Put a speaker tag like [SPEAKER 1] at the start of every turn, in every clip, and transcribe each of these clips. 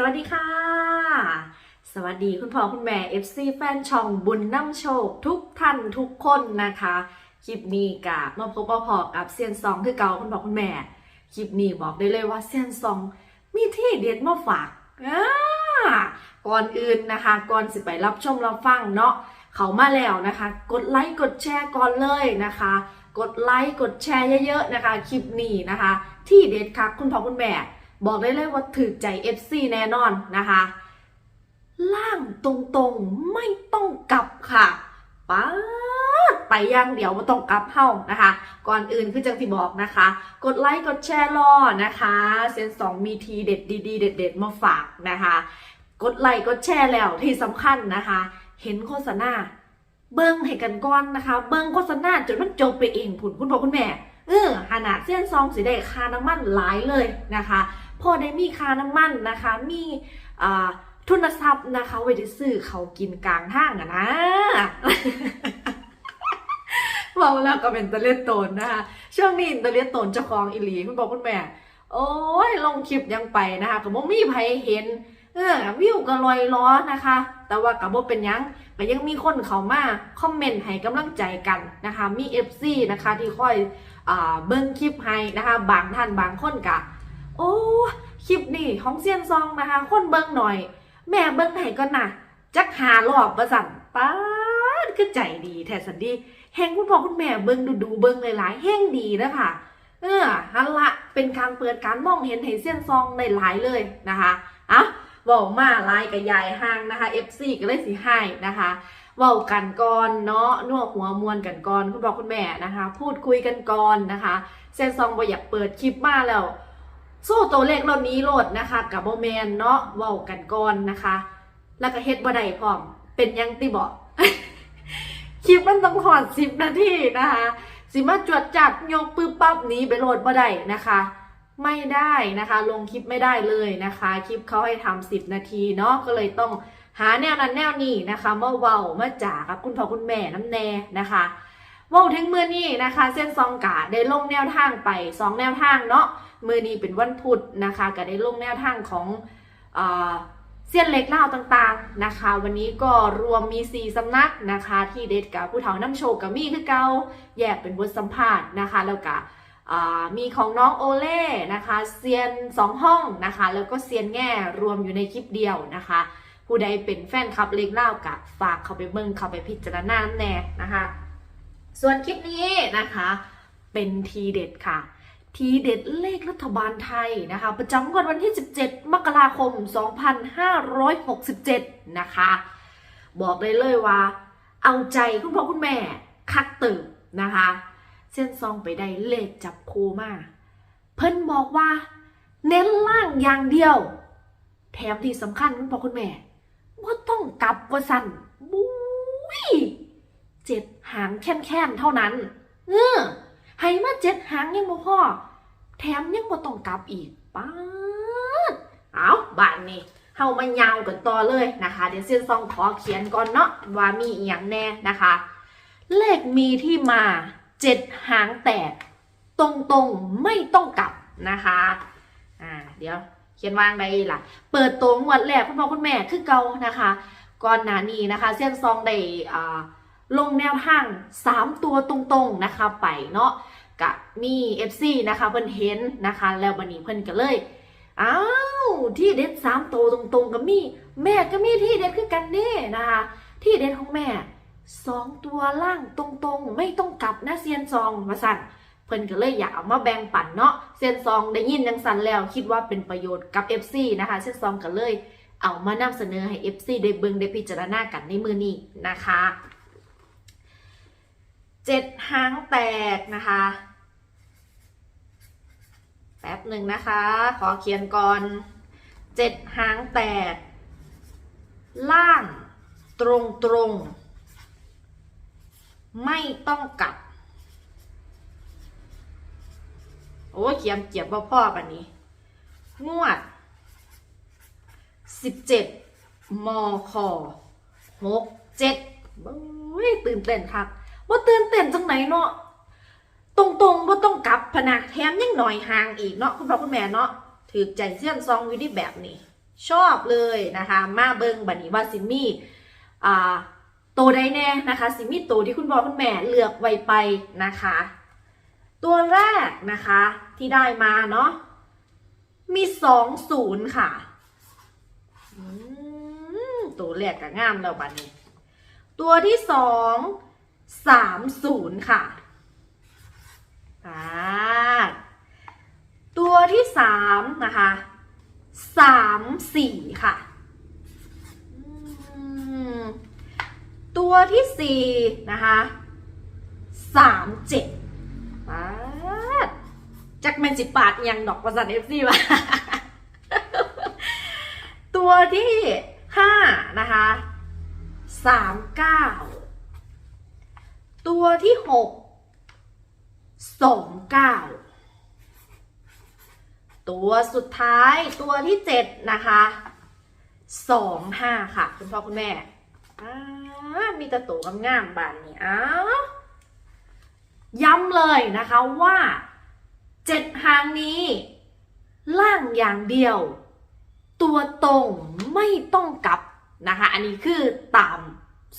[SPEAKER 1] สวัสดีค่ะ สวัสดีคุณพ่อคุณแม่ FC แฟนช่องบุญน้ำโชค ทุกท่านทุกคนนะคะ คลิปนี้กับมาพบมาพอกับเซียนซองคือเก่าคุณพ่อคุณแม่ คลิปนี้บอกได้เลยว่าเซียนซองมีที่เด็ดมาฝากอ่าก่อนอื่นนะคะ ก่อนสิไปรับชมรับฟังเนาะเขามาแล้วนะคะ กดไลค์กดแชร์ก่อนเลยนะคะ กดไลค์กดแชร์เยอะๆนะคะ คลิปนี้นะคะ ที่เด็ดค่ะคุณพ่อคุณแม่ บอกได้เลยว่าถือใจ FC แน่นอนนะคะ ล่างตรงๆไม่ต้องกลับค่ะป๊าดไปย่างเดี๋ยวม่ต้องกลับเฮ้านะคะ ก่อนอื่นคือจังที่บอกนะคะ กดไลค์กดแชร์รอนะคะ เซนสองมีทีเด็ดดีๆเด็ด ๆ มาฝากนะคะ กดไลค์กดแชร์แล้วที่สำคัญนะคะ เห็นโฆษณาเบิ้งให้กันก่อนนะคะ เบิ้งโฆษณาจนมันจบไปเองผุนคุณพ่อคุณแม่เออขนาดเส้นซองสีได้ค่าน้ำมันหลายเลยนะคะ พอได้มีค่าน้ำมันนะคะ มีทุนทรัพย์นะคะไว้ได้ซื้อเขากินกลางห้างอะนะบอกแล้วก็เป็นตะเลียนโตนนะคะช่วงนี้ตะเลียนโตนเจ้าของอิลีคุณบอกคุณแม่ โอ้ยลงคลิปยังไปนะคะก็บ่มีใครเห็นเออวิวก็ลอยล้อนะคะ แต่ว่ากับบ่เป็นยังก็ยังมีคนเขามาคอมเมนต์ให้กำลังใจกันนะคะ มี FC นะคะที่คอยเบิ้งคลิปให้นะคะ บางท่านบางคนกะ โอ้คลิปนี่ของเซียนซองนะคะ คนเบิ้งหน่อย แม่เบิ้งให้ก่อนนะจักหารอบประสันป้าดคือใจดีแทสันดีแห่งคุณพ่อคุณแม่เบิ้งดูดูเบิ้งหลายๆแห่งดีนะคะเออฮันละเป็นการเปิดการมองเห็นให้เซียนซองได้หลายเลยนะคะอะว้ามาลายกับยายห่างนะคะ FC ก็เลยสิให้นะคะเว้ากันก่อนเนาะนัวหัวมวนกันก่อนคุณพ่อคุณแม่นะคะ พูดคุยกันก่อนนะคะเซียนซองบ่อยากเปิดคลิปมาแล้ว สู้ตัวเลขเรานี้โหลดนะคะกับโบแมนเนาะเว้ากันก่อนนะคะ แล้วก็เฮ็ดบ่ได้พร้อม เป็นยังติบอกคลิปมันต้องถอดสิบนาทีนะคะ สิมาจวดจัดยกปึ๊บปั๊บหนี้ไปโหลดบ่ได้นะคะ ไม่ได้นะคะ ลงคลิปไม่ได้เลยนะคะ คลิปเขาให้ทำสิบนาทีเนาะก็เลยต้องหาแนวนั้นแนวนี้นะคะมาเว้ามาจ่ากับคุณพ่อคุณแม่น้ำแน่นะคะ ว้าถึงมือนี้นะคะ เส้นซองกาได้ลงแนวทางไปสองแนวทางเนาะมือนี้เป็นวันพุธนะคะ ก็ได้ลงแนวทางของเสี้ยนเล็กเล่าต่างๆนะคะ วันนี้ก็รวมมี 4สำนักนะคะ ที่เด็ดกับผู้เฒ่าน้ำโชคกับมีคือเกาแยกเป็นบทสัมภาษณ์นะคะ แล้วก็มีของน้องโอเล่นะคะเซียน 2 ห้องนะคะ แล้วก็เซียนแง่รวมอยู่ในคลิปเดียวนะคะ ผู้ใดเป็นแฟนคลับเล็กเล่ากับฝากเข้าไปเบิ่งเข้าไปพิจารณาแน่นะคะ ส่วนคลิปนี้นะคะ เป็นทีเด็ดค่ะ ทีเด็ดเลขรัฐบาลไทยนะคะ ประจำวันที่ 17 มกราคม 2567 นะคะ บอกได้เลยว่า เอาใจคุณพ่อคุณแม่คักตื่นนะคะ เส้นซองไปได้เลขจับโคมา เพิ่นบอกว่า เน้นล่างอย่างเดียว แถมที่สำคัญคุณพ่อคุณแม่ว่าต้องกลับว่าสั่น เจ็ดหางแค่นๆเท่านั้น เออให้มาเจ็ดหางยังบ่พอ แถมยังบ่ต้องกลับอีกป๊าดเอาบานนี้เฮามายาวกันต่อเลยนะคะ เดี๋ยวเซียนซองขอเขียนก่อนเนาะว่ามีอีหยังแน่นะคะ เลขมีที่มาเจ็ดหางแตก ตรงๆไม่ต้องกลับนะคะอ่าเดี๋ยวเขียนวางได้ล่ะ เปิดตัวงวดแรกคุณพ่อคุณแม่คือเก่านะคะ ก่อนหน้านี้นะคะ เซียนซองได้อ่า ลงแนวทาง 3 ตัวตรงๆนะคะไปเนาะกับมี FC นะคะเพิ่นเห็นนะคะ แล้วบันนี้เพิ่นก็เลยอ้าวที่เด็ด3ตัวตรงๆกับมีแม่ก็มีที่เด็ดคือกันเน่นะคะ ที่เด็ดของแม่สองตัวล่างตรงๆ ไม่ต้องกลับนะเซียนซองมาสั่นเพิ่นก็เลยอยากเอามาแบ่งปันเนาะเซียนซองได้ยินยังสั่นแล้ว คิดว่าเป็นประโยชน์กับ FC นะคะเซียนซองก็เลยเอามานำเสนอให้ FC ได้เบิ่งได้พิจารณากันในมือนี้นะคะ เจ็ดหางแตกนะคะ แป๊บหนึ่งนะคะ ขอเขียนก่อนเจ็ดหางแตก ล่างตรงตรงไม่ต้องกลับ โอ้เขียนเกียบบ่พ่อปันนี้ งวดสิบเจ็ดมคหกเจ็ดบ้ยตื่นเต้นคักาตื่นเต้นจังไหนเนาะตรงๆว่าต้องกลับพนะแถมยังหน่อยห่างอีกเนาะคุณพ่อคุณแม่เนาะถือใจเสี้ยนซองอยู่ที่แบบนี้ ชอบเลยนะคะ มาเบิงบันนี้ว่าซิมีอ่าโตวใดแน่นะคะซิมีโตที่คุณพ่อคุณแม่เลือกไว้ไปนะคะ ตัวแรกนะคะที่ได้มาเนาะมีสองศูนย์ค่ะอืมตัวแรกก็งามแล้วบัดนี้ ตัวที่สอง สามศูนย์ค่ะตัวที่สามนะคะสามสี่ค่ะ ตัวที่สี่นะคะสามเจ็ดปาดจักแมนสิปาดยังดอกประสันเอฟซีวะตัวที่ห้านะคะสามเก้า ตัวที่หกสองเก้าตัวสุดท้ายตัวที่เจ็ดนะคะสองห้าค่ะ คุณพ่อคุณแม่มีตะตัวงามๆบานนี้อ้าวย้ำเลยนะคะว่าเจ็ดหางนี้ ล่างอย่างเดียว ตัวตรงไม่ต้องกลับนะคะ อันนี้คือตาม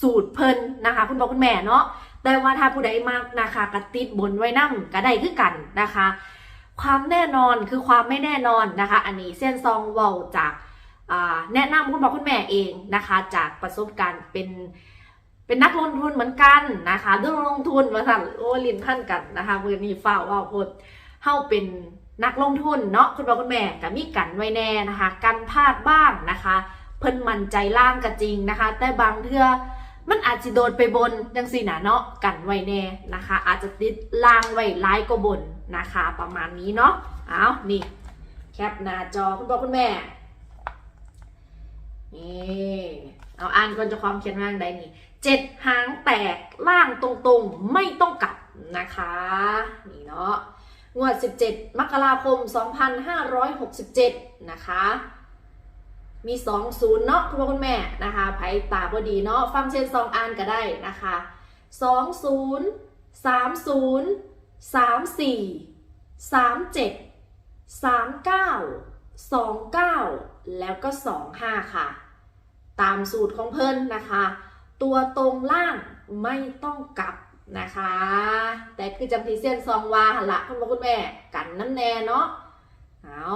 [SPEAKER 1] สูตรเพิ่นนะคะ คุณพ่อคุณแม่เนาะ แต่ว่าถ้าผู้ใดมากนะคะกระติดบนไว้นั่งก็ได้คือกันนะคะ ความแน่นอนคือความไม่แน่นอนนะคะ อันนี้เส้นซองเวาจากแนะนำคุณพ่อคุณแม่เองนะคะ จากประสบการณ์เป็นเป็นนักลงทุนเหมือนกันนะคะเรื่องลงทุนมาสั่นโอ้ลินท่านกันนะคะมือนี้ฝ่าว่าโคตรเฮาเป็นนักลงทุนเนาะคุณพ่อคุณแม่ก็มีกันไว้แน่นะคะ กันพลาดบ้างนะคะ เพิ่นมั่นใจล่างก็จริงนะคะ แต่บางเทื่อ มันอาจจะโดนไปบนจังสี่นะเนาะกันไว้แน่นะคะ อาจจะติดล่างไว้ร้ายก็บนนะคะ ประมาณนี้เนาะเอานี่แคปหน้าจอคุณพ่อคุณแม่นี่เอาอ่านก่อนจะความเขียนว่างใดนี่เจ็ดหางแตกล่างตรงๆไม่ต้องกลับนะคะนี่เนาะงวด 17 มกราคม 2567 นะคะ มี20เนาะคุณพ่อคุณแม่นะคะไพ่ตาบอดีเนาะฟังเช่นซองอ่านก็ได้นะคะ20 30 34 37 39 29 แล้วก็ 25 ค่ะ ตามสูตรของเพิ่นนะคะ ตัวตรงล่างไม่ต้องกลับนะคะ แต่คือจำทีเส้นซองวาหละคุณพ่อคุณแม่กันนั่นแน่เนาะเอา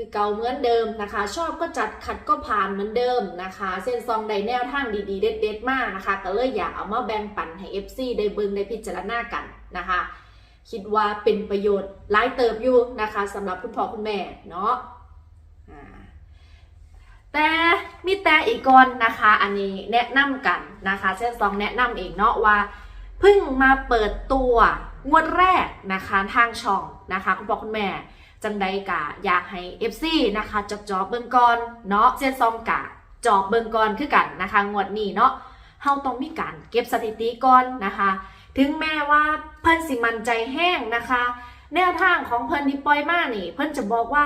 [SPEAKER 1] คือเก่าเหมือนเดิมนะคะ ชอบก็จัดขัดก็ผ่านเหมือนเดิมนะคะ เส้นซองใดแนวทางดีๆ เด็ดๆมากนะคะ ก็เลยอยากเอามาแบ่งปันให้ FC ได้เบิ่งได้พิจารณากันนะคะ คิดว่าเป็นประโยชน์หลายเติบอยู่นะคะสำหรับคุณพ่อคุณแม่เนาะแต่มีแต่อีกก่อนนะคะ อันนี้แนะนำกันนะคะ เส้นซองแนะนำเองเนาะว่าเพิ่งมาเปิดตัวงวดแรกนะคะทางช่องนะคะ คุณพ่อคุณแม่ จังใดกะอยากให้ FC นะคะจอบจอบเบิ่งก่อนเนาะเส้นซองกะจอบเบิ่งก่อนคือกันนะคะงวดนี้เนาะเฮาต้องมีการเก็บสถิติก่อนนะคะ ถึงแม้ว่าเพิ่นสิมันใจแห้งนะคะ แนวทางของเพิ่นที่ปล่อยมานี่ เพิ่นจะบอกว่า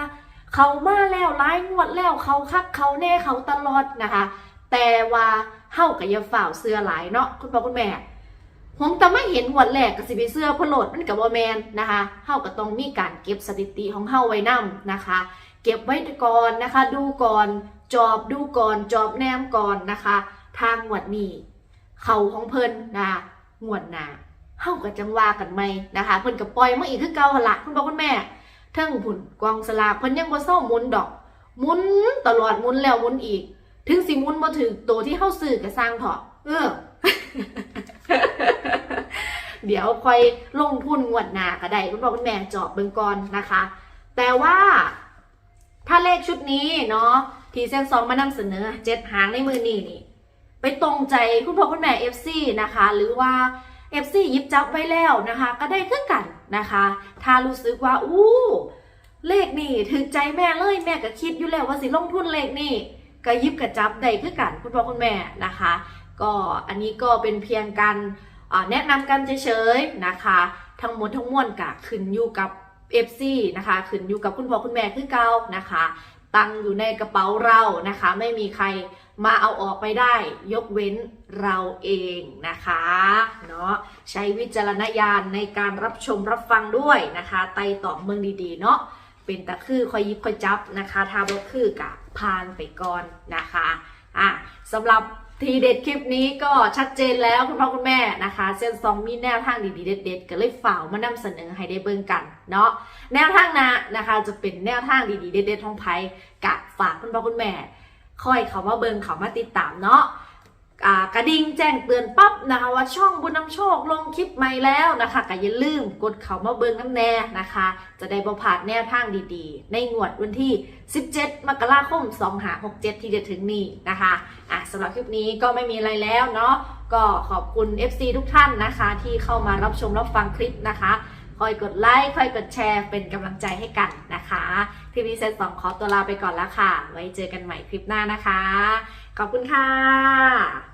[SPEAKER 1] เขามาแล้วร้ายงวดแล้วเขาคักเขาแน่เขาตลอดนะคะ แต่ว่าเฮากับยาฝ่าวเสื้อหลายเนาะคุณพ่อคุณแม่ ผมแต่ไม่เห็นงวดแรกกับสิไปเสื้อพะโหลดมันกับว่าแมนนะคะเฮาก็ต้องมีการเก็บสถิติของเฮาไว้นํนะคะ เก็บไว้ก่อนนะคะ ดูก่อนจอบดูก่อนจอบแนมก่อนนะคะ ทางงวดนี้เขาของเพิ่นนะคะงวดหน้าเฮาก็จังว่ากันไหมนะคะ เพิ่นก็ปล่อยมาอีกคือเก่าละคุณพ่อคุณแม่เทิงผุนกองสลากเพิ่นยังบ่เศร้ามุนดอก มุนตลอดมุนแล้วมุนอีก ถึงสิมุนบ่ถึงตัวที่เฮาซื้อก็สร้างเถาะเออ เดี๋ยวค่อยลงทุนงวดหน้าก็ได้คุณพ่อคุณแม่จอบเบิ่งก่อนนะคะ แต่ว่าถ้าเลขชุดนี้เนาะทีเส้นซองมานำเสนอเจ็ดหางในมือนี่นี่ ไปตรงใจคุณพ่อคุณแม่ FC นะคะ หรือว่า FC หยิบจับไว้แล้วนะคะ ก็ได้คือกันนะคะ ถ้ารู้สึกว่าอู้เลขนี่ถึงใจแม่เลยแม่ก็คิดอยู่แล้วว่าสิลงทุนเลขนี่ก็ยิบกับจับได้คือกันคุณพ่อคุณแม่นะคะ ก็อันนี้ก็เป็นเพียงการ แนะนำกันเฉยๆนะคะ ทั้งหมดทั้งมวลกะขึ้นอยู่กับ FC นะคะขึ้นอยู่กับคุณพ่อคุณแม่คือเก่านะคะ ตังอยู่ในกระเป๋าเรานะคะ ไม่มีใครมาเอาออกไปได้ ยกเว้นเราเองนะคะเนาะใช้วิจารณญาณในการรับชมรับฟังด้วยนะคะ ไต่ตอบเมืองดีๆเนาะเป็นตะคือคอยยิบคอยจับนะคะถ้าบ่คือกะพานไปก่อนนะคะอะสำหรับ ทีเด็ดคลิปนี้ก็ชัดเจนแล้วคุณพ่อคุณแม่นะคะ เส้นซองมีแนวทางดีๆเด็ดๆก็เลยฝ่าวมานำเสนอให้ได้เบิ่งกันเนาะแนวทางนะนะคะจะเป็นแนวทางดีๆเด็ดๆของไพ่กะฝากคุณพ่อคุณแม่คอยเขามาเบิ่งเขามาติดตามเนาะ กระดิ่งแจ้งเตือนปั๊บนะคะว่าช่องบุญนำโชคลงคลิปใหม่แล้วนะคะก็อย่าลืมกดเขามาเบิงน้ำแน่นะคะ จะได้ประพลาดแนวทางดีๆ ในงวดวันที่ 17 มกราคม 2567 ที่จะถึงนี้นะคะอะสำหรับคลิปนี้ก็ไม่มีอะไรแล้วเนาะก็ขอบคุณ FC ทุกท่านนะคะ ที่เข้ามารับชมรับฟังคลิปนะคะคอยกดไลค์คอยกดแชร์เป็นกำลังใจให้กันนะคะคลิปนี้เซตสองขอตัวลาไปก่อนแล้วค่ะ ไว้เจอกันใหม่คลิปหน้านะคะ ขอบคุณค่ะ